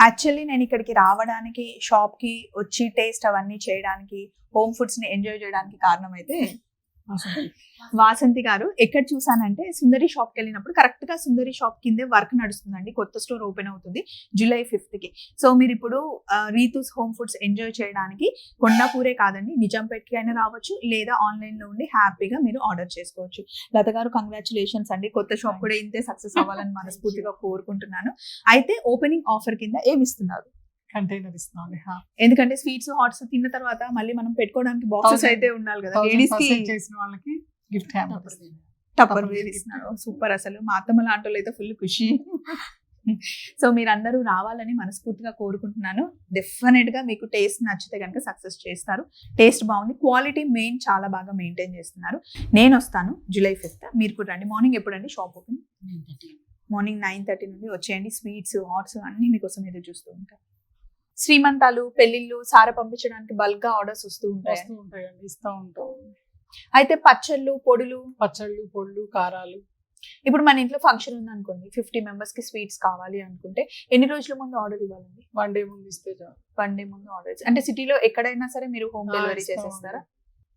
Actually నేను ఇక్కడికి రావడానికి షాప్కి వచ్చి టేస్ట్ అవన్నీ చేయడానికి హోమ్ ఫుడ్స్ని ఎంజాయ్ చేయడానికి కారణం అయితే వాసంతి. గారు ఎక్కడ చూసానంటే సుందరి షాప్కి వెళ్ళినప్పుడు కరెక్ట్గా సుందరి షాప్ కిందే వర్క్ నడుస్తుందండి. కొత్త స్టోర్ ఓపెన్ అవుతుంది జూలై ఫిఫ్త్కి సో మీరు ఇప్పుడు రీతూస్ హోమ్ ఫుడ్స్ ఎంజాయ్ చేయడానికి కొండాపూరే కాదండి నిజాంపేట్కి అయినా రావచ్చు లేదా ఆన్లైన్లో ఉండి హ్యాపీగా మీరు ఆర్డర్ చేసుకోవచ్చు. లత గారు కంగ్రాచులేషన్స్ అండి. కొత్త షాప్ కూడా ఇంతే సక్సెస్ అవ్వాలని మనస్ఫూర్తిగా కోరుకుంటున్నాను. అయితే ఓపెనింగ్ ఆఫర్ కింద ఏమి ఇస్తున్నారు కంటైనర్ ఇస్తున్నాం ఎందుకంటే స్వీట్స్ హాట్స్ తిన్న తర్వాత మళ్ళీ మనం పెట్టుకోవడానికి బాక్సెస్ అయితే ఉండాలి కదా. లేడీస్కి చేసిన వాళ్ళకి గిఫ్ట్ హ్యాంపర్ టప్పర్ వేర్ ఇస్తున్నారు సూపర్ అసలు. మా అత్తమ్మ లాంటి వాళ్ళు అయితే ఫుల్ ఖుషి. సో మీరందరూ రావాలని మనస్ఫూర్తిగా కోరుకుంటున్నాను. డెఫినెట్గా మీకు టేస్ట్ నచ్చితే కనుక సక్సెస్ చేస్తారు. టేస్ట్ బాగుంది. క్వాలిటీ మెయిన్ చాలా బాగా మెయింటైన్ చేస్తున్నారు. నేను వస్తాను జూలై ఫిఫ్త్ మీరు కూడా రండి. మార్నింగ్ ఎప్పుడండి? Shop open morning nine thirty. నుండి వచ్చేయండి. స్వీట్స్ హాట్స్ అన్ని మీకోసం ఎదురు చూస్తూ ఉంటారు శ్రీమంతాలు పెళ్ళిళ్ళు సార పంపించడానికి బల్క్గా ఆర్డర్స్ వస్తూ ఉంటాయి? వస్తూ ఉంటాయండి ఇస్తూ ఉంటాం. అయితే పచ్చళ్ళు పొడులు? పచ్చళ్ళు పొళ్ళు కారాలు. ఇప్పుడు మన ఇంట్లో ఫంక్షన్ ఉంది అనుకోండి ఫిఫ్టీ మెంబర్స్కి స్వీట్స్ కావాలి అనుకుంటే ఎన్ని రోజుల ముందు ఆర్డర్ ఇవ్వాలండి? వన్ డే ముందు ఇస్తే వన్ డే ముందు ఆర్డర్ అంటే సిటీలో ఎక్కడైనా సరే మీరు హోమ్ డెలివరీ చేసేస్తారా?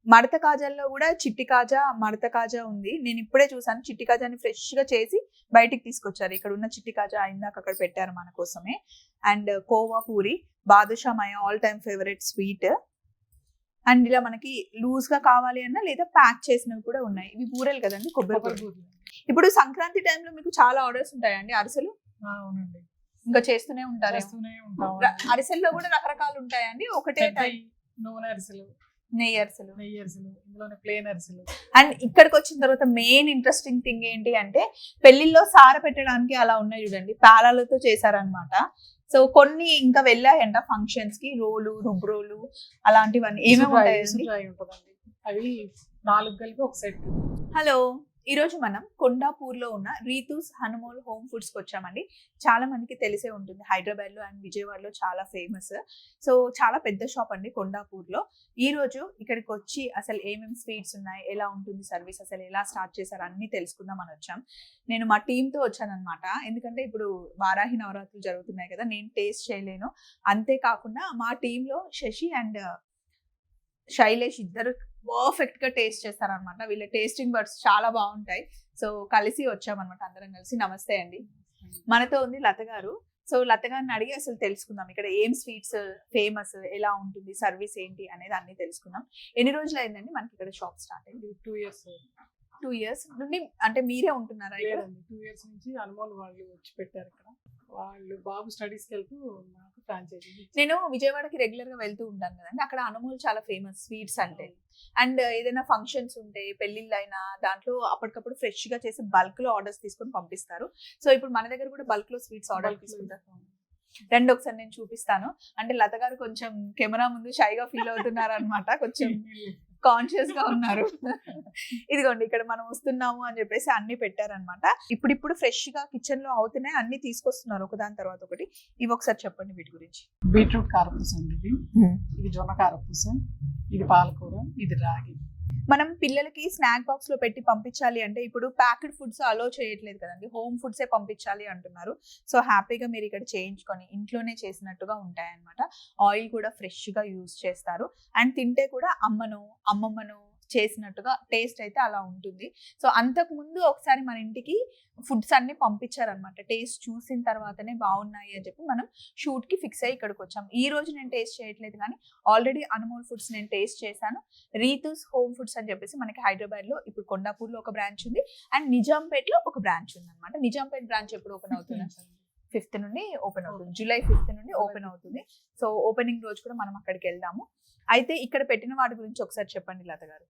మడత కాజాల్లో కూడా చిట్టి కాజా మడత కాజా ఉంది. నేను ఇప్పుడే చూసాను చిట్టి కాజాని ఫ్రెష్గా చేసి బయటికి తీసుకొచ్చారు. ఇక్కడ ఉన్న చిట్టి కాజా ఇందాక అక్కడ పెట్టారు మన కోసమే. And khoa puri badusha my all time favourite sweet and ఇలా మనకి లూజ్గా కావాలి అన్నా లేదా ప్యాక్ చేసినవి కూడా ఉన్నాయి. ఇవి బూరెలు కదండి కొబ్బరి. ఇప్పుడు సంక్రాంతి టైంలో మీకు చాలా ఆర్డర్స్ ఉంటాయండి. అరిసెలు? అవునండి. ఇంకా చేస్తూనే ఉంటారు అరిసెల్లో కూడా రకరకాలు ఉంటాయండి. ఒకటే నూనె అరిసెలు. నెయ్యి అరిసెలు. నెయ్యి అరిసెలు ఇందులోనే ప్లేన్ అరిసెలు. అండ్ ఇక్కడికి వచ్చిన తర్వాత మెయిన్ ఇంట్రెస్టింగ్ థింగ్ ఏంటి అంటే పెళ్ళిల్లో సార పెట్టడానికి అలా ఉన్నాయి చూడండి పాలలతో చేశారనమాట సో కొన్ని ఇంకా వెళ్ళాయంట ఫంక్షన్స్కి రోలు రుబ్రోలు అలాంటివన్నీ. ఏమేమి ఉంటుందండి. అవి నాలుగు కలిపి ఒక సెట్ హలో ఈ రోజు మనం కొండాపూర్లో ఉన్న రీతూస్ హనుమోల్ హోమ్ ఫుడ్స్కి వచ్చామండి. చాలా మందికి తెలిసే ఉంటుంది. హైదరాబాద్లో అండ్ విజయవాడలో చాలా ఫేమస్. సో చాలా పెద్ద షాప్ అండి కొండాపూర్లో. ఈరోజు ఈ రోజు ఇక్కడికి వచ్చి అసలు ఏమేమి స్వీట్స్ ఉన్నాయి ఎలా ఉంటుంది సర్వీస్ అసలు ఎలా స్టార్ట్ చేశారు అన్ని తెలుసుకుందాం అని వచ్చాం. నేను మా టీంతో వచ్చానమాట ఎందుకంటే ఇప్పుడు వారాహి నవరాత్రులు జరుగుతున్నాయి కదా నేను టేస్ట్ చేయలేను. అంతేకాకుండా మా టీంలో శశి అండ్ శైలేష్ ఇద్దరు పర్ఫెక్ట్గా టేస్ట్ చేస్తారనమాట. వీళ్ళ టేస్టింగ్ బర్డ్స్ చాలా బాగుంటాయి. సో కలిసి వచ్చామన్నమాట అందరం కలిసి. నమస్తే అండి. మనతో ఉంది లత గారు. సో లత గారిని అడిగి అసలు తెలుసుకుందాం. ఇక్కడ ఏం స్వీట్స్ ఫేమస్ ఎలా ఉంటుంది సర్వీస్ ఏంటి అనేది అన్ని తెలుసుకుందాం. ఎన్ని రోజులు అయిందండి మనకి ఇక్కడ షాప్ స్టార్ట్ అయింది? టూ ఇయర్స్ టూ ఇయర్స్ నుండి అంటే మీరే ఉంటున్నారా టూ ఇయర్స్ నుంచి అనుమోల్ వాళ్ళు వచ్చి పెట్టారు ఇక్కడ. వాళ్ళు బాబు స్టడీస్కి వెళ్తూ ఫ్రాంచైజీ నేను విజయవాడకి రెగ్యులర్గా వెళ్తూ ఉంటాను కదండి అక్కడ అనుమోల్ చాలా ఫేమస్ స్వీట్స్ అంటే. అండ్ ఏదైనా ఫంక్షన్స్ ఉంటే పెళ్ళిళ్ళు అయినా దాంట్లో అప్పటికప్పుడు ఫ్రెష్గా చేసి బల్క్లో ఆర్డర్స్ తీసుకొని పంపిస్తారు. సో ఇప్పుడు మన దగ్గర కూడా బల్క్లో స్వీట్స్ ఆర్డర్ తీసుకుంటారు. రెండు ఒకసారి నేను చూపిస్తాను. అంటే లత గారు కొంచెం కెమెరా ముందు షైగా ఫీల్ అవుతున్నారు అనమాట కొంచెం కాన్షియస్గా ఉన్నారు. ఇదిగోండి ఇక్కడ మనం వస్తున్నాము అని చెప్పేసి అన్ని పెట్టారనమాట. ఇప్పుడిప్పుడు ఫ్రెష్గా కిచెన్లో అవుతున్నాయి అన్ని తీసుకొస్తున్నారు ఒకదాని తర్వాత ఒకటి. ఇవి ఒకసారి చెప్పండి వీటి గురించి. బీట్రూట్ కారపూస అండి ఇది ఇది జొన్న కారపూస ఇది పాలకూర ఇది రాగి. మనం పిల్లలకి స్నాక్ బాక్స్లో పెట్టి పంపించాలి అంటే ఇప్పుడు ప్యాకెడ్ ఫుడ్స్ అలో చేయట్లేదు కదండి. హోమ్ ఫుడ్సే పంపించాలి అంటున్నారు. సో హ్యాపీగా మీరు ఇక్కడ చేయించుకొని ఇంట్లోనే చేసినట్టుగా ఉంటాయన్నమాట. ఆయిల్ కూడా ఫ్రెష్గా యూజ్ చేస్తారు. అండ్ తింటే కూడా అమ్మను అమ్మమ్మను చేసినట్టుగా టేస్ట్ అయితే అలా ఉంటుంది. సో అంతకు ముందు ఒకసారి మన ఇంటికి ఫుడ్స్ అన్ని పంపించారనమాట టేస్ట్ చూసిన తర్వాతనే బాగున్నాయి అని చెప్పి మనం షూట్కి ఫిక్స్ అయ్యి ఇక్కడికి వచ్చాం. ఈ రోజు నేను టేస్ట్ చేయట్లేదు కానీ ఆల్రెడీ అనుమోల్ ఫుడ్స్ నేను టేస్ట్ చేశాను. రీతూస్ హోమ్ ఫుడ్స్ అని చెప్పేసి మనకి హైదరాబాద్లో ఇప్పుడు కొండాపూర్లో ఒక బ్రాంచ్ ఉంది. అండ్ నిజాంపేట్లో ఒక బ్రాంచ్ ఉంది అనమాట నిజాంపేట్ బ్రాంచ్ ఎప్పుడు ఓపెన్ అవుతుంది? ఫిఫ్త్ నుండి ఓపెన్ అవుతుంది. జూలై ఫిఫ్త్ నుండి ఓపెన్ అవుతుంది. సో ఓపెనింగ్ రోజు కూడా మనం అక్కడికి వెళ్దాము. అయితే ఇక్కడ పెట్టిన వాటి గురించి ఒకసారి చెప్పండి లత గారు.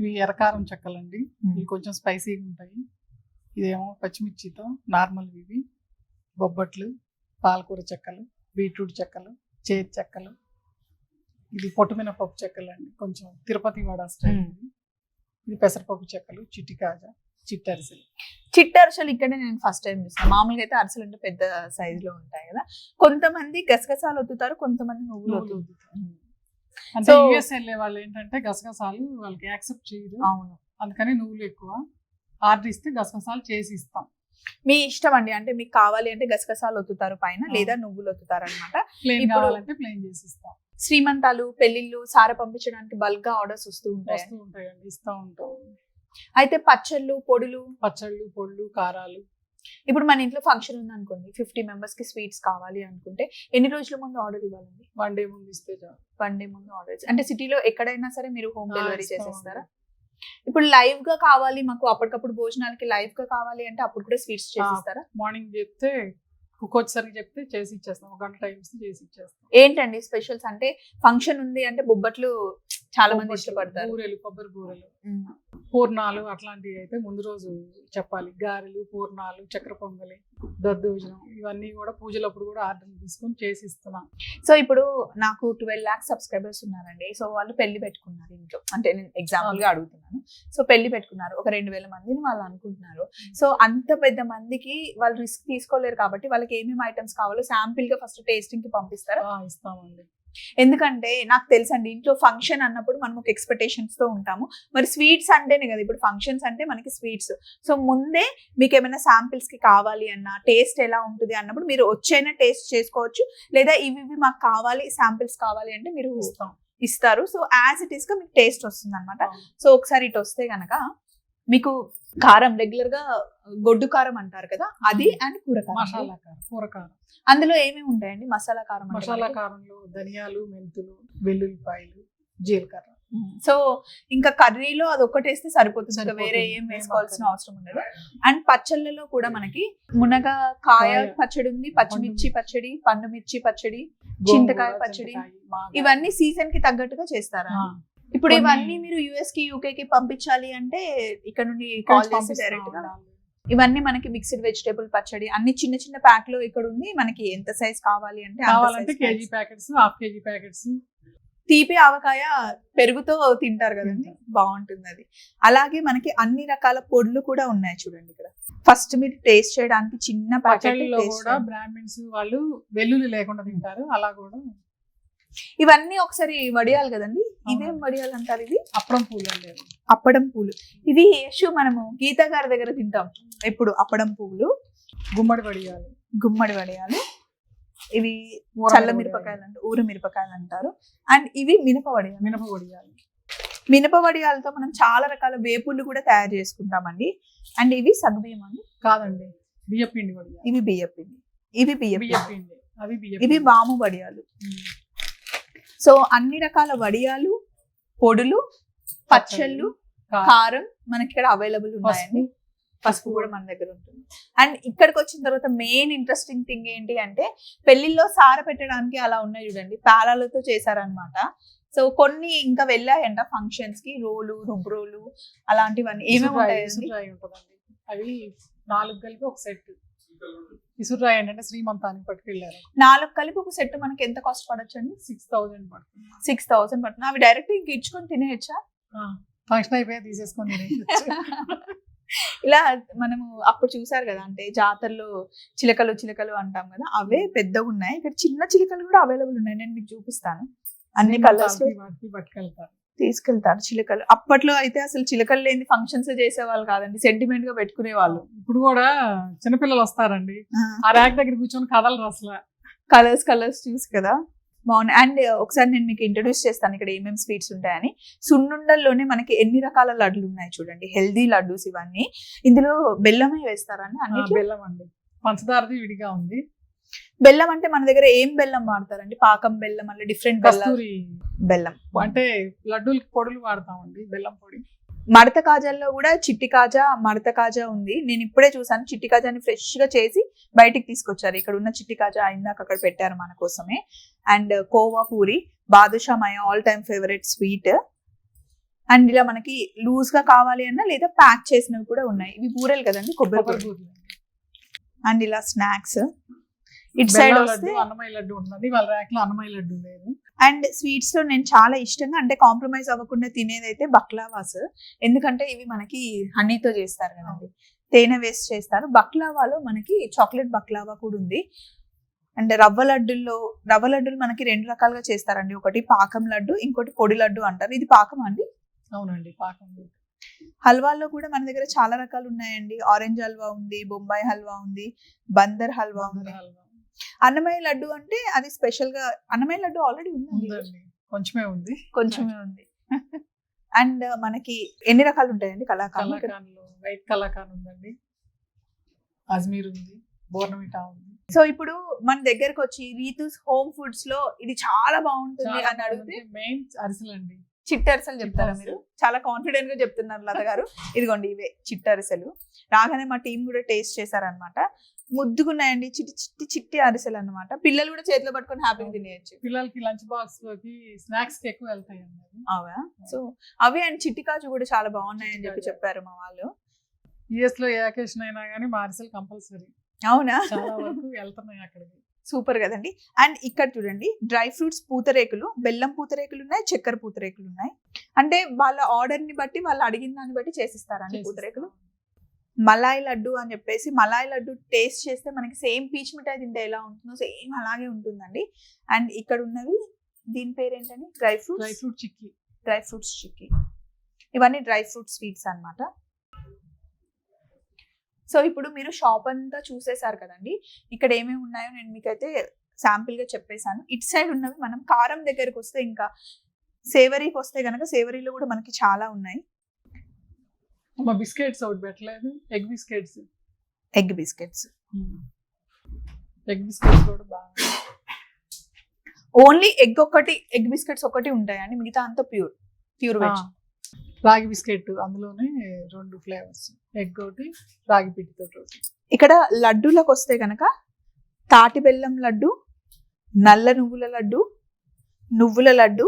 ఇవి ఎర్రకారం చెక్కలండి. ఇవి కొంచెం స్పైసీగా ఉంటాయి. ఇదేమో పచ్చిమిర్చితో నార్మల్ ఇవి బొబ్బట్లు పాలకూర చెక్కలు బీట్రూట్ చెక్కలు చేతి చెక్కలు. ఇది పొట్టుమినపప్పు చెక్కలు అండి కొంచెం తిరుపతి వడ స్టైల్. ఇది. పెసరపప్పు చెక్కలు చిట్టి కాజా చిట్టి అరిసెలు. చిట్ట అరిసెలు ఇక్కడే నేను ఫస్ట్ టైం చూస్తాను మామూలుగా అయితే అరిసెలు అంటే పెద్ద సైజ్లో ఉంటాయి కదా. కొంతమంది గసగసాలు ఒత్తుతారు కొంతమంది నువ్వులు ఒత్తుతారు. అంటే యుఎస్ వెళ్ళే వాళ్ళు ఏంటంటే గసగసాలు వాళ్ళకి యాక్సెప్ట్ చేయరు. అవును. అందుకని నువ్వులు ఎక్కువ. ఆర్డర్ ఇస్తే గసగసాలు చేసి ఇస్తాం. మీ ఇష్టం అండి. అంటే మీకు కావాలి అంటే గసగసాలు ఒత్తుతారు పైన. లేదా నువ్వులు ఒత్తుతారు అనమాట ప్లేన్ ఇప్పుడు- కావాలంటే ప్లేన్ చేసి ఇస్తాం. శ్రీమంతాలు పెళ్ళిళ్ళు సార పంపించడానికి బల్క్గా ఆర్డర్స్ వస్తూ ఉంటాయి? వస్తూ ఉంటాయండి ఇస్తా ఉంటాం. అయితే పచ్చళ్ళు పొడులు? పచ్చళ్ళు పొళ్ళు కారాలు. ఇప్పుడు మన ఇంట్లో ఫంక్షన్ ఉంది అనుకోండి ఫిఫ్టీ మెంబర్స్కి స్వీట్స్ కావాలి అనుకుంటే ఎన్ని రోజుల ముందు ఆర్డర్ ఇవ్వాలండి? వన్ డే ముందు ఇస్తే వన్ డే ముందు ఆర్డర్ అంటే సిటీలో ఎక్కడైనా సరే మీరు హోమ్ డెలివరీ చేసేస్తారా. ఇప్పుడు లైవ్గా కావాలి మాకు అప్పటికప్పుడు భోజనాలకి లైవ్గా కావాలి అంటే అప్పుడు కూడా స్వీట్స్ చేసిస్తారా? మార్నింగ్ చెప్తే కుక్ వచ్చేసరికి చెప్తే చేసి ఇచ్చేస్తాం. ఒక గంట టైం ఇస్తే చేసి ఇచ్చేస్తాం. ఏంటండి స్పెషల్స్? అంటే ఫంక్షన్ ఉంది అంటే బొబ్బట్లు చాలా మంది ఇష్టపడతారు. బూరెలు కొబ్బరి బూరెలు. పూర్ణాలు అట్లాంటివి అయితే ముందు రోజు చెప్పాలి. గారెలు పూర్ణాలు చక్కెర పొంగలి దద్దోజనం ఇవన్నీ కూడా పూజలప్పుడు కూడా ఆర్డర్ తీసుకొని చేసి ఇస్తున్నాం. సో ఇప్పుడు నాకు ట్వెల్వ్ లాక్స్ సబ్స్క్రైబర్స్ ఉన్నారండి. సో వాళ్ళు పెళ్ళి పెట్టుకున్నారు ఇంట్లో. అంటే నేను ఎగ్జాంపుల్గా అడుగుతున్నాను. సో పెళ్ళి పెట్టుకున్నారు. ఒక రెండు వేల మందిని వాళ్ళు అనుకుంటున్నారు. సో అంత పెద్ద మందికి వాళ్ళు రిస్క్ తీసుకోలేరు కాబట్టి వాళ్ళకి ఏమేమి ఐటమ్స్ కావాలో శాంపిల్గా ఫస్ట్ టేస్టింగ్కి పంపిస్తారా? ఇస్తామండి. ఎందుకంటే నాకు తెలుసండి ఇంట్లో ఫంక్షన్ అన్నప్పుడు మనం ఒక ఎక్స్పెక్టేషన్స్తో ఉంటాము. మరి స్వీట్స్ అంటేనే కదా ఇప్పుడు ఫంక్షన్స్ అంటే మనకి స్వీట్స్ సో ముందే మీకు ఏమైనా శాంపిల్స్కి కావాలి అన్న టేస్ట్ ఎలా ఉంటుంది అన్నప్పుడు మీరు వచ్చైనా టేస్ట్ చేసుకోవచ్చు లేదా ఇవి ఇవి మాకు కావాలి శాంపిల్స్ కావాలి అంటే మీరు ఇస్తాం. ఇస్తారు. సో యాజ్ ఇట్ ఈస్గా మీకు టేస్ట్ వస్తుంది అనమాట. సో ఒకసారి ఇటు వస్తే గనక మీకు కారం రెగ్యులర్గా గొడ్డు కారం అంటారు కదా అది అండ్ కూర కారం మసాలా కారం కూర కారం అందులో ఏమేమి ఉంటాయండి మసాలా కారం మసాలా? కారంలో ధనియాలు మెంతులు వెల్లుల్లిపాయలు జీలకర్ర సో ఇంకా కర్రీలో అది ఒక్కటి వేస్తే సరిపోతుంది. వేరే ఏం వేసుకోవాల్సిన. అవసరం ఉండదు అండ్ పచ్చళ్ళలో కూడా మనకి మునగ కాయ పచ్చడి ఉంది పచ్చిమిర్చి పచ్చడి పండు మిర్చి పచ్చడి చింతకాయ పచ్చడి. ఇవన్నీ సీజన్కి తగ్గట్టుగా చేస్తారా ఇప్పుడు ఇవన్నీ మీరు యుఎస్కి యూకే కి పంపించాలి అంటే ఇక్కడ నుండి కాల్ చేసి డైరెక్ట్గా. ఇవన్నీ మనకి మిక్స్డ్ వెజిటేబుల్ పచ్చడి అన్ని చిన్న చిన్న ప్యాక్లో ఇక్కడ ఉంది. మనకి ఎంత సైజ్ కావాలి అంటే కావాలంటే KG. Packets half KG packets. తీపి ఆవకాయ పెరుగుతో తింటారు కదండి. బాగుంటుంది అది. అలాగే మనకి అన్ని రకాల పొడులు కూడా ఉన్నాయి చూడండి ఇక్కడ. ఫస్ట్ మీరు టేస్ట్ చేయడానికి చిన్న ప్యాకెట్ కూడా బ్రాహ్మిన్స్ వాళ్ళు వెల్లుల్లి లేకుండా తింటారు. అలా కూడా. ఇవన్నీ ఒకసారి వడియాలి కదండి. ఇవేం అవునండి. వడియాలు అంటారు ఇది? అప్పడం పూలు అండి. అప్పడం పూలు. ఇవి యశు మనము గీత గారి దగ్గర తింటాం. ఎప్పుడు? అప్పడం పువ్వులు గుమ్మడి వడియాలు. గుమ్మడి వడియాలు. ఇవి చల్ల మిరపకాయలు అంటారు ఊర మిరపకాయలు అంటారు. అండ్ ఇవి మినప వడియాలు. మినప వడియాలు. మినప వడియాలతో మనం చాలా రకాల వేపుళ్ళు కూడా తయారు చేసుకుంటామండి. అండ్ ఇవి సగ్బియ్యం అండి కాదండి. బియ్య పిండి వడియాలు. ఇవి బియ్య పిండి ఇవి బియ్య బియ్య పిండి పిండి అవి బియ్య ఇవి. వాము వడియాలు. సో అన్ని రకాల వడియాలు పొడులు పచ్చళ్ళు కారం, మనకి ఇక్కడ అవైలబుల్ ఉన్నాయండి. పసుపు. కూడా మన దగ్గర ఉంటుంది. అండ్ ఇక్కడికి వచ్చిన తర్వాత మెయిన్ ఇంట్రెస్టింగ్ థింగ్ ఏంటి అంటే పెళ్ళిల్లో సార పెట్టడానికి అలా ఉన్నాయి చూడండి. పేలాలతో చేశారనమాట సో కొన్ని ఇంకా వెళ్ళాయంట ఫంక్షన్స్కి. రోలు రుబ్రోలు అలాంటివన్నీ. ఏమేమి ఉంటుందండి. అవి నాలుగు కలిపి ఒక సెట్ ఇసురాయి ఏంటంటే శ్రీమంతానికి పట్టుకెళ్ళారు. నాలుగు కలిపి ఒక సెట్ మనకి ఎంత కాస్ట్ పడొచ్చు అండి సిక్స్ థౌజండ్ పడుతుంది. సిక్స్ థౌసండ్ పడుతుంది. అవి డైరెక్ట్ ఇంక ఇచ్చుకొని తినేయచ్చా? ఫంక్షన్ అయిపోయి తీసేసుకొని. ఇలా మనము అప్పుడు చూసారు కదా అంటే జాతరలో చిలకలు చిలకలు అంటాం కదా అవే పెద్దగా ఉన్నాయి ఇక్కడ చిన్న చిలకలు కూడా అవైలబుల్ ఉన్నాయి. నేను మీకు చూపిస్తాను. అన్ని కలర్స్ పట్టుకెళ్తారు. తీసుకెళ్తారు చిలకలు. అప్పట్లో అయితే అసలు చిలకలు లేని ఫంక్షన్స్ చేసేవాళ్ళు కాదండి. సెంటిమెంట్గా పెట్టుకునే వాళ్ళు ఇప్పుడు కూడా చిన్నపిల్లలు వస్తారండి. ఆ. ర్యాక్ దగ్గర కూర్చొని కదలరు అసలు కలర్స్ కలర్స్ చూసి కదా. బాగున్నాయి. అండ్ ఒకసారి నేను మీకు ఇంట్రడ్యూస్ చేస్తాను. ఇక్కడ ఏమేమి స్వీట్స్ ఉంటాయని. సున్నుండల్లోనే మనకి ఎన్ని రకాల లడ్లు ఉన్నాయి చూడండి. హెల్దీ లడ్డూస్ ఇవన్నీ. ఇందులో బెల్లమే వేస్తారండి ఆ, అన్నిట్లో? బెల్లం అండి పంచదారది విడిగా ఉంది. బెల్లం అంటే మన దగ్గర ఏం బెల్లం వాడతారండి? పాకం బెల్లం అలా డిఫరెంట్ బెల్లం? కస్తూరి బెల్లం. అంటే లడ్డూలకి పొడులు వాడతామండి బెల్లం పొడి. మడత కాజాల్లో కూడా చిట్టి కాజా మడత కాజా ఉంది. నేను ఇప్పుడే చూసాను చిట్టి కాజాని ఫ్రెష్గా చేసి బయటికి తీసుకొచ్చారు. ఇక్కడ ఉన్న చిట్టి కాజా ఇందాక అక్కడ పెట్టారు మన కోసమే. And kova puri badusha my all time favourite sweet and ఇలా మనకి లూజ్గా కావాలి అన్నా లేదా ప్యాక్ చేసినవి కూడా ఉన్నాయి. ఇవి బూరెలు కదండి? కొబ్బరి. అండ్ ఇలా స్నాక్స్ ఇటు సైడ్ వస్తే అన్నమయ్య లడ్డు ఉంటుంది. వాళ్ళ ర్యాక్లో అన్నమయ్య లడ్డు లేదు. అండ్ స్వీట్స్లో నేను చాలా ఇష్టంగా అంటే కాంప్రమైజ్ అవ్వకుండా తినేది అయితే బక్లావాస్. ఎందుకంటే ఇవి మనకి హనీతో చేస్తారు కదండి. తేనె వేస్ట్ చేస్తారు. బక్లావాలో మనకి చాక్లెట్ బక్లావా కూడా ఉంది. అండ్ రవ్వ లడ్డుల్లో రవ్వ లడ్డులు మనకి రెండు రకాలుగా చేస్తారండి. ఒకటి పాకం లడ్డు ఇంకోటి పొడి లడ్డు అంటారు. ఇది పాకం అండి? అవునండి పాకం హల్వాలో కూడా మన దగ్గర చాలా రకాలు ఉన్నాయండి. ఆరెంజ్ హల్వా ఉంది బొంబాయి హల్వా ఉంది బందర్ హల్వా ఉంది. హల్వా. అన్నమయ్య లడ్డు అంటే అది స్పెషల్గా అన్నమయ్య లడ్డు ఆల్రెడీ ఉందండి కొంచెమే ఉంది. కొంచెమే ఉంది. అండ్ మనకి ఎన్ని రకాలు ఉంటాయండి కళాకారులు? వైట్ కలాకాన్ ఉందండి. అజ్మీర్ ఉంది బోర్నమిటా ఉంది. సో ఇప్పుడు మన దగ్గరకు వచ్చి రీతూస్ హోమ్ ఫుడ్స్లో ఇది చాలా బాగుంటుంది అని అడిగితే మెయిన్ అరిసెలండి. చిట్టరిసెలు చెప్తారా. మీరు? చాలా కాన్ఫిడెంట్గా చెప్తున్నారు లత గారు. ఇదిగోండి ఇవే చిట్టరిసెలు. రాగానే మా టీం కూడా టేస్ట్ చేశారనమాట ముద్దుగున్నాయండి. చిట్టి చిట్టి చిట్టి అరిసెలు అన్నమాట పిల్లలు కూడా చేతిలో పట్టుకొని హ్యాపీగా తినేయచ్చు. పిల్లలకి లంచ్ బాక్స్లోకి స్నాక్స్కి ఎక్కువ వెళ్తాయండి. అవి సో అవి అండ్ చిట్టి కాజు కూడా చాలా బాగున్నాయని చెప్పి. చెప్పారు మా వాళ్ళు. యుఎస్లో ఏ అకేషన్ అయినా కానీ మా అరిసెలు కంపల్సరీ. అవునా? చాలా వరకు వెళ్తున్నాయి అక్కడికి. సూపర్ కదండి. అండ్ ఇక్కడ చూడండి డ్రై ఫ్రూట్స్ పూతరేకులు బెల్లం పూతరేకులు ఉన్నాయి చక్కెర పూతరేకులు ఉన్నాయి. అంటే వాళ్ళ ఆర్డర్ని బట్టి వాళ్ళు అడిగిన దాన్ని బట్టి చేసిస్తారండి పూతరేకులు? మలాయ్ లడ్డు అని చెప్పేసి మలాయ్ లడ్డు టేస్ట్ చేస్తే మనకి సేమ్ పీచ్ మిఠాయి తింటే ఎలా ఉంటుందో సేమ్ అలాగే ఉంటుందండి. అండ్ ఇక్కడ ఉన్నవి దీని పేరు ఏంటండి dry dry fruits fruit chikki. Dry fruits chikki. ఇవన్నీ డ్రై ఫ్రూట్ స్వీట్స్ అన్నమాట. సో ఇప్పుడు మీరు షాప్ అంతా చూసేశారు కదండి. ఇక్కడ ఏమేమి ఉన్నాయో నేను మీకైతే శాంపిల్గా చెప్పేశాను. ఇటు సైడ్ ఉన్నవి మనం కారం దగ్గరకు వస్తే ఇంకా సేవరీకి వస్తే గనక సేవరీలో కూడా మనకి చాలా ఉన్నాయి. మా బిస్కెట్స్ ఒకటి పెట్టలేదు. Egg biscuits. Egg biscuits. Egg biscuits కూడా బాగా ఓన్లీ ఎగ్ ఒకటి ఎగ్ బిస్కెట్స్ ఒకటి ఉంటాయండి. మిగతా అంతా pure pure veg. Ragi biscuit అందులోనే రెండు ఫ్లేవర్స్. ఎగ్ ఒకటి రాగి పిండితో ఇక్కడ లడ్డూలకు వస్తే గనక తాటి బెల్లం లడ్డు నల్ల నువ్వుల లడ్డు నువ్వుల లడ్డు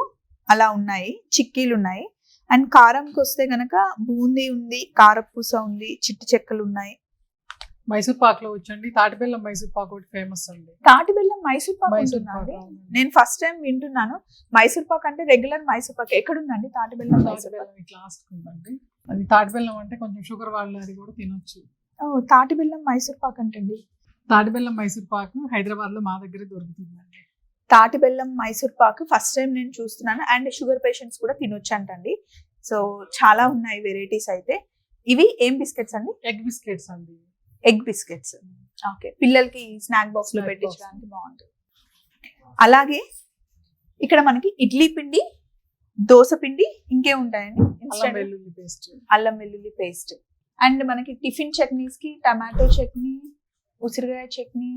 అలా ఉన్నాయి. చిక్కీలు ఉన్నాయి. అండ్ కారంకి వస్తే గనక బూందీ ఉంది కారపూస ఉంది చిట్టి చెక్కలు ఉన్నాయి. మైసూర్ పాక్లో వచ్చండి. తాటిబెల్లం మైసూర్ పాక్ ఒకటి ఫేమస్ అండి. తాటి బెల్లం మైసూర్ పాక్ మైసూర్ పాక్. నేను ఫస్ట్ టైం వింటున్నాను. మైసూర్ పాక్ అంటే రెగ్యులర్ మైసూర్ పాక్. ఎక్కడ ఉందండి తాటి బెల్లం మైసూర్ పాక్? తాటిబెల్లం ఇట్లా ఉందండి. అది తాటిబెల్లం అంటే కొంచెం షుగర్ వాళ్ళు అది కూడా తినొచ్చు. ఓ, తాటి బెల్లం మైసూర్ పాక్ అంటండి. తాటిబెల్లం మైసూర్ పాక్ హైదరాబాద్లో మా దగ్గరే దొరుకుతుందండి. తాటి బెల్లం మైసూర్ పాక్ ఫస్ట్ టైం నేను చూస్తున్నాను. అండ్ షుగర్ పేషెంట్స్ కూడా తినొచ్చు అంటండి సో చాలా ఉన్నాయి వెరైటీస్ అయితే. ఇవి ఏం బిస్కెట్స్ అండి? ఎగ్ బిస్కెట్స్ అండి. Egg biscuits. ఓకే. పిల్లలకి స్నాక్ బాక్స్లో. పెట్టించడానికి బాగుంటుంది. అలాగే ఇక్కడ మనకి ఇడ్లీ పిండి దోశ పిండి ఇంకే ఉంటాయండి. వెల్లుల్లి పేస్ట్. అల్లం వెల్లుల్లి పేస్ట్. అండ్ మనకి టిఫిన్ చట్నీస్కి టమాటో చట్నీ ఉసిరికాయ చట్నీ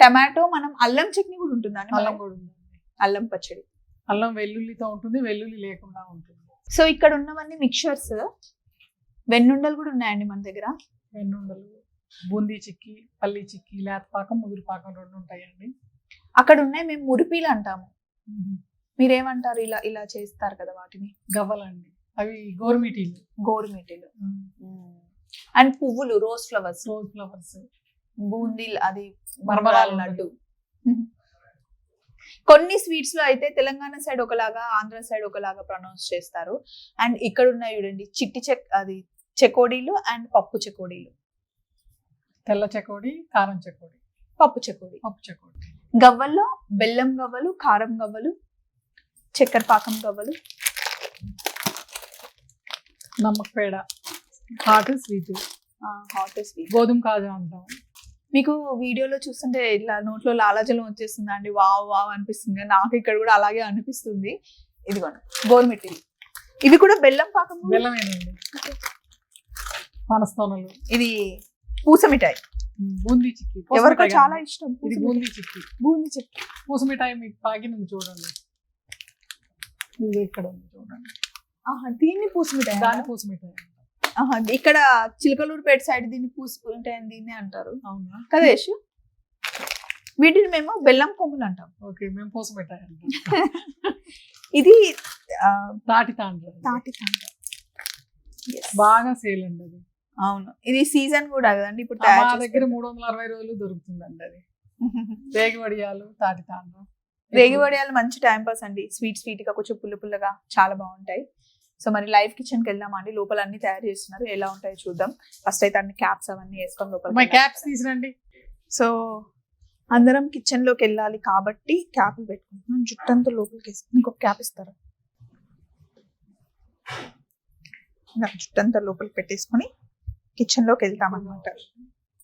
టమాటో మనం అల్లం చట్నీ కూడా ఉంటుందండి అల్లం? కూడా ఉందండి అల్లం పచ్చడి. అల్లం వెల్లుల్లితో ఉంటుంది వెల్లుల్లి లేకుండా ఉంటుంది. సో ఇక్కడ ఉన్నవన్నీ మిక్చర్స్ వెన్నుండలు కూడా ఉన్నాయండి మన దగ్గర? వెన్నుండలు బూందీ చిక్కీ పల్లి చిక్కీ లేత పాకం ముదురు పాకం రెండు ఉంటాయండి. అక్కడ ఉన్నాయి మేము మురిపీలు అంటాము. మీరేమంటారు? ఇలా ఇలా చేస్తారు కదా వాటిని? గవ్వలండి. అవి గోరుమిటీలు. గోరుమిటీలు. అండ్ పువ్వులు rose flowers. Rose flowers. Boondi అది మరమరాలు లడ్డు కొన్ని స్వీట్స్లో అయితే తెలంగాణ సైడ్ ఒకలాగా ఆంధ్ర సైడ్ ఒకలాగా ప్రొనౌన్స్ చేస్తారు. అండ్ ఇక్కడ ఉన్నాయి చూడండి చిట్టి చెక్ అది చెకోడీలు అండ్ పప్పు చెకోడీలు. తెల్ల చెకోడి కారం చెకోడి. పప్పు చెకోడి. పప్పు చెకోడి. గవ్వల్లో బెల్లం గవ్వలు కారం గవ్వలు చక్కెర పాకం గవ్వలు. నమ్మక పేడ హాట్ స్వీట్. Hot sweet. గోధుమ కాజా అంటాం. మీకు వీడియోలో చూస్తుంటే ఇట్లా నోట్లో లాలాజలం వచ్చేస్తుంది అండి? వావ్ వావ్ అనిపిస్తుంది. నాకు ఇక్కడ కూడా అలాగే అనిపిస్తుంది. ఇదిగోండి గోరుమిట్టి ఇవి కూడా బెల్లం పాకం బెల్లమేనండి. పనస్తోనలు ఇది పూస మిఠాయి బూందీ చిక్కీ. పూస ఎవరికో మిఠాయి చాలా కాదండి. ఇష్టం. ఇది బూందీ చిక్కీ. బూందీ చెట్టు పూస మిఠాయి మీకు పాకినది చూడండి. ఇది ఇక్కడ ఉంది చూడండి. ఆహా దీన్ని పూస మిఠాయి దాని పూస మిఠాయి ఇక్కడ చిలకలూరుపేట సైడ్ దీన్ని పూస మిఠాయి అని దీన్నే అంటారు. అవునా? కదా యశు? వీటిని మేము బెల్లం కొమ్ములు అంటాం. ఓకే మేము పూస ఇది తాటి తాండ్ర. తాటి తాండ్ర. Yes. బాగా సేల్ అండి అది. అవును. ఇది సీజన్ కూడా కదండి ఇప్పుడు మా దగ్గర మూడు వందల అరవై రోజులు దొరుకుతుందండి అది. రేగి వడియాలు తాటి తాండ్ర. రేగి వడియాలు మంచి టైం పాస్ అండి. స్వీట్ స్వీట్గా కొంచెం పుల్ల పుల్లగా చాలా బాగుంటాయి. సో మరి లైవ్ కిచెన్కి వెళ్దామండి లోపల అన్ని తయారు చేస్తున్నారు. ఎలా ఉంటాయో చూద్దాం. ఫస్ట్ అయితే అన్ని క్యాప్స్ అవన్నీ వేసుకొని లోపల క్యాప్స్ తీసురండి సో అందరం కిచెన్లోకి వెళ్ళాలి కాబట్టి క్యాప్లు పెట్టుకుంటున్నాం. జుట్టంతా లోపలికి వేసుకుని ఇంకొక క్యాప్ ఇస్తారు? జుట్టంతా లోపలికి పెట్టేసుకొని కిచెన్లోకి వెళ్తాం అనమాట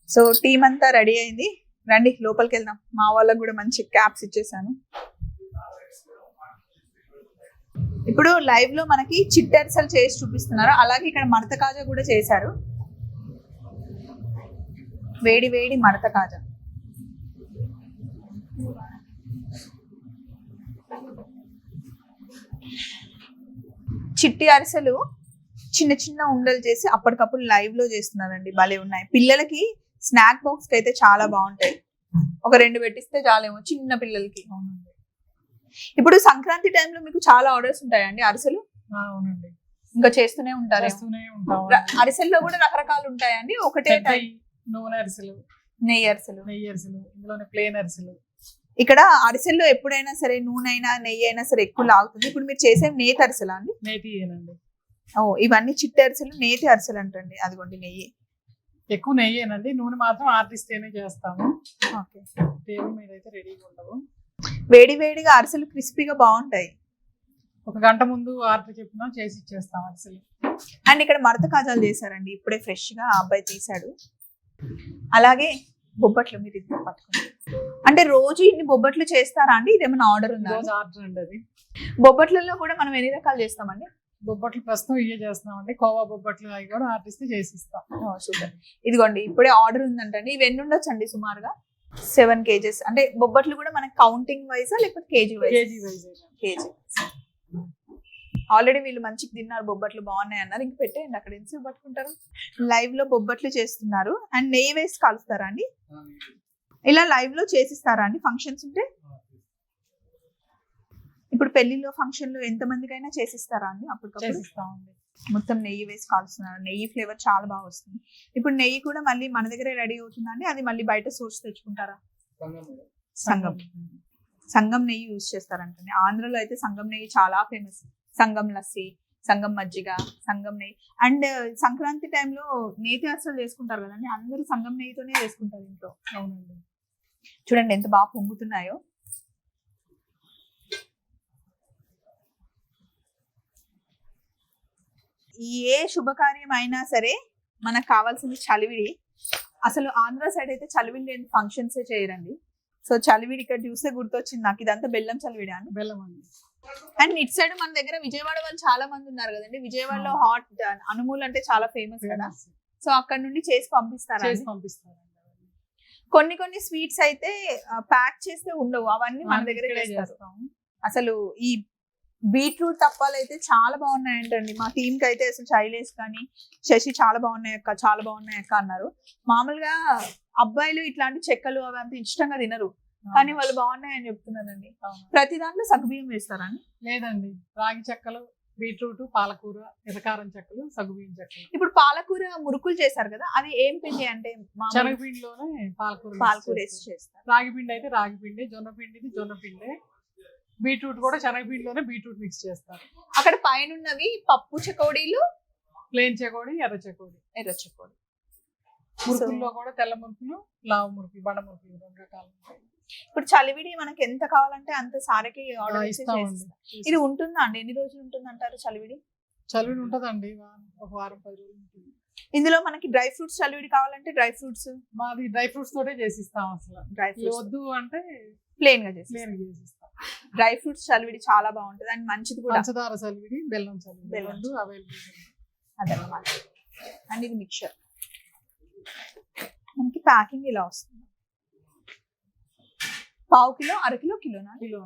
సో టీం అంతా రెడీ అయింది. రండి లోపలికి వెళ్దాం. మా వాళ్ళకి కూడా మంచి క్యాప్స్ ఇచ్చేసాను. ఇప్పుడు లైవ్లో మనకి చిట్టెరసలు చేసి చూపిస్తున్నారు. అలాగే ఇక్కడ మడత కాజా కూడా చేశారు. వేడి వేడి మడత కాజా. చిట్టి అరిసెలు చిన్న చిన్న ఉండలు చేసి అప్పటికప్పుడు లైవ్లో చేస్తున్నారండి. భలే ఉన్నాయి. పిల్లలకి స్నాక్ బాక్స్కి అయితే చాలా బాగుంటాయి. ఒక రెండు పెట్టిస్తే చాలేమో చిన్న పిల్లలకి. అవునండి. ఇప్పుడు సంక్రాంతి టైంలో మీకు చాలా ఆర్డర్స్ ఉంటాయండి అరిసెలు? అవునండి. ఇంకా చేస్తూనే ఉంటారు చేస్తూనే ఉంటాం అరిసెల్లో కూడా రకరకాలు ఉంటాయండి? ఒకటే నూనె అరిసెలు. నెయ్యి అరిసెలు. నెయ్యి అరిసెలు. ఇందులోనే ప్లేన్ అరిసెలు. ఇక్కడ అరిసెల్లో ఎప్పుడైనా సరే నూనె అయినా నెయ్యి అయినా సరే ఎక్కువ లాగుతుంది. ఇప్పుడు మీరు చేసే నేతి అరిసెలా అండి? నేతియేనండి ఓ ఇవన్నీ చిట్టి అరిసెలు నేతి అరిసెలు అంటండి. అదిగోండి నెయ్యి. ఎక్కువ నెయ్యేనండి. నూనె మాత్రం ఆర్టిస్తేనే చేస్తాము. ఓకే. టేబుల్ మీద అయితే రెడీగా ఉండవు. వేడి వేడిగా అరిసెలు క్రిస్పీగా బాగుంటాయి. ఒక గంట ముందు ఆర్డర్ చెప్పినా చేసి ఇచ్చేస్తాం అరిసెలు. అండ్ ఇక్కడ మడత కాజాలు చేశారండి. ఇప్పుడే ఫ్రెష్గా ఆ అబ్బాయి తీశాడు. అలాగే బొబ్బట్లు మీరు ఇద్దరు పట్టుకోండి. అంటే రోజు ఇన్ని బొబ్బట్లు చేస్తారా అండి? ఇదేమైనా ఆర్డర్ ఉందా? రోజు ఆర్డర్ అండి అది. బొబ్బట్లలో కూడా మనం ఎన్ని రకాలు చేస్తామండి? బొబ్బట్లు ప్రస్తుతం ఇవే చేస్తున్నామండి. కోవా బొబ్బట్లు అవి కూడా ఆర్టిస్తే చేసి ఇస్తాం. సూపర్. ఇదిగోండి ఇప్పుడే ఆర్డర్ ఉందంటండి. ఇవి ఎన్ని ఉండొచ్చు అండి సుమారుగా? సెవెన్ కేజెస్ అంటే బొబ్బట్లు కూడా మనకి కౌంటింగ్ వైజా లేకపోతే KG wise KG wise KG already వీళ్ళు మంచిగా తిన్నారు బొబ్బట్లు బాగున్నాయి అన్నారు. ఇంక పెట్టేయండి అక్కడ ఎంత పట్టుకుంటారు? లైవ్లో బొబ్బట్లు చేస్తున్నారు. అండ్ నెయ్యి వేసి కాలుస్తారా అండి? ఇలా లైవ్లో చేసిస్తారా అండి? ఫంక్షన్స్ ఉంటే? ఇప్పుడు పెళ్ళిలో ఎంత మందికైనా చేసిస్తారా అండి? అప్పటికప్పుడు? చేసిస్తామండి. మొత్తం నెయ్యి వేసి కాలుస్తున్నారు. నెయ్యి ఫ్లేవర్ చాలా బాగా వస్తుంది. ఇప్పుడు నెయ్యి కూడా మళ్ళీ మన దగ్గరే రెడీ అవుతుందండి. అది మళ్ళీ బయట సోర్స్ తెచ్చుకుంటారా? సంగం సంగం. నెయ్యి యూజ్ చేస్తారంటండి. ఆంధ్రలో అయితే సంగం నెయ్యి చాలా ఫేమస్. సంగం లస్సి సంగం మజ్జిగ సంగం నెయ్యి. అండ్ సంక్రాంతి టైంలో నేతి అసలు చేసుకుంటారు కదండి. అందరూ సంగం నెయ్యితోనే చేసుకుంటారు ఇంట్లో. అవునండి. చూడండి ఎంత బాగా పొంగుతున్నాయో. ఏ శుభకార్యం అయినా సరే మనకు కావాల్సింది చలివిడి. అసలు ఆంధ్ర సైడ్ అయితే చలివిడి లేని ఫంక్షన్స్ చేయరండి. సో చలివిడి ఇక్కడ చూస్తే గుర్తొచ్చింది నాకు. ఇదంతా బెల్లం చలివిడి? అని బెల్లం అండి. అండ్ ఇటు సైడ్ మన దగ్గర విజయవాడ వాళ్ళు చాలా మంది ఉన్నారు కదండి. విజయవాడలో హాట్ అనుమూల్ అంటే చాలా ఫేమస్ కదా. సో అక్కడ నుండి చేసి పంపిస్తారా చేసి అవన్నీ. కొన్ని కొన్ని స్వీట్స్ అయితే ప్యాక్ చేస్తే ఉండవు. అవన్నీ మన దగ్గరే చేస్తారు. అసలు ఈ బీట్రూట్ తప్పాలు అయితే చాలా బాగున్నాయంటండి. మా టీమ్కి అయితే అసలు శైలేష్ కానీ శశి చాలా బాగున్నాయి అక్క చాలా బాగున్నాయి అక్క అన్నారు. మామూలుగా అబ్బాయిలు ఇట్లాంటి చెక్కలు అవి అంత ఇష్టంగా తినరు. కానీ వాళ్ళు బాగున్నాయని చెప్తున్నారండి. ప్రతి దాంట్లో సగ్గుబియ్యం వేస్తారండి లేదండి. రాగి చెక్కలు బీట్రూట్ పాలకూర ఎర్రకారం చెక్కలు సగ్గుబియ్యం చెక్కలు. ఇప్పుడు పాలకూర మురుకులు చేశారు కదా అది ఏం పిండి అంటే శనగపిండిలోనే పాలకూర పాలకూర వేసి వేసి చేస్తారు. రాగి పిండి అయితే రాగి పిండి జొన్న పిండిది జొన్న పిండి. బీట్రూట్ కూడా శనగపిండిలోనే బీట్రూట్ మిక్స్ చేస్తారు. అక్కడ పైన ఉన్నవి పప్పు చకోడీలు ప్లేన్ చెకోడి ఎర్ర చెకోడి. ఎర్ర చకోడి. మురుకుల్లో కూడా తెల్ల మురుకులు లావు మురుకులు బండ మురుకులు రెండు రకాలు ఉంటాయి. ఇప్పుడు చలివిడి మనకి ఎంత కావాలంటే అంత సారకి ఆర్డర్ ఇది ఉంటుందా అండి? ఎన్ని రోజులు ఉంటుంది అంటారు చలివిడి? చలివిడి ఉంటదండి. ఒక వారం పది రోజులు ఉంటుంది. ఇందులో మనకి డ్రై ఫ్రూట్స్ చలివిడి కావాలంటే డ్రై ఫ్రూట్స్? మాది డ్రై ఫ్రూట్స్ తోటే చేసిస్తాం అసలు. డ్రై ఫ్రూట్స్ వద్దు అంటే ప్లేన్గా చేసి ప్లేన్ చేసిస్తాం. డ్రై ఫ్రూట్స్ చలివిడి చాలా బాగుంటుంది. అండ్ మంచిది కూడా. పంచదార చలివిడి బెల్లం చలివిడి. బెల్లం. అవైలబుల్ అదనమాట అండ్ ఇది మిక్చర్. మనకి ప్యాకింగ్ ఇలా వస్తుంది. పావు కిలో అర kilo కిలోనా? Kilo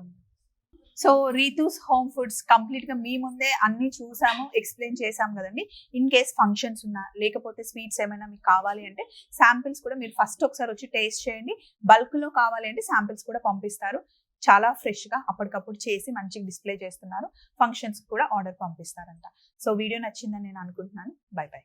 so Rithu's Home Foods కంప్లీట్గా మీ ముందే అన్ని చూసాము ఎక్స్ప్లెయిన్ చేసాము కదండి. ఇన్ కేస్ ఫంక్షన్స్ ఉన్నా లేకపోతే స్వీట్స్ ఏమైనా మీకు కావాలి అంటే శాంపిల్స్ కూడా మీరు ఫస్ట్ ఒకసారి వచ్చి టేస్ట్ చేయండి. బల్క్లో కావాలి అంటే శాంపిల్స్ కూడా పంపిస్తారు. చాలా ఫ్రెష్గా అప్పటికప్పుడు చేసి మంచిగా డిస్ప్లే చేస్తున్నారు. ఫంక్షన్స్ కూడా ఆర్డర్ పంపిస్తారంట. సో వీడియో నచ్చిందని నేను అనుకుంటున్నాను. Bye bye.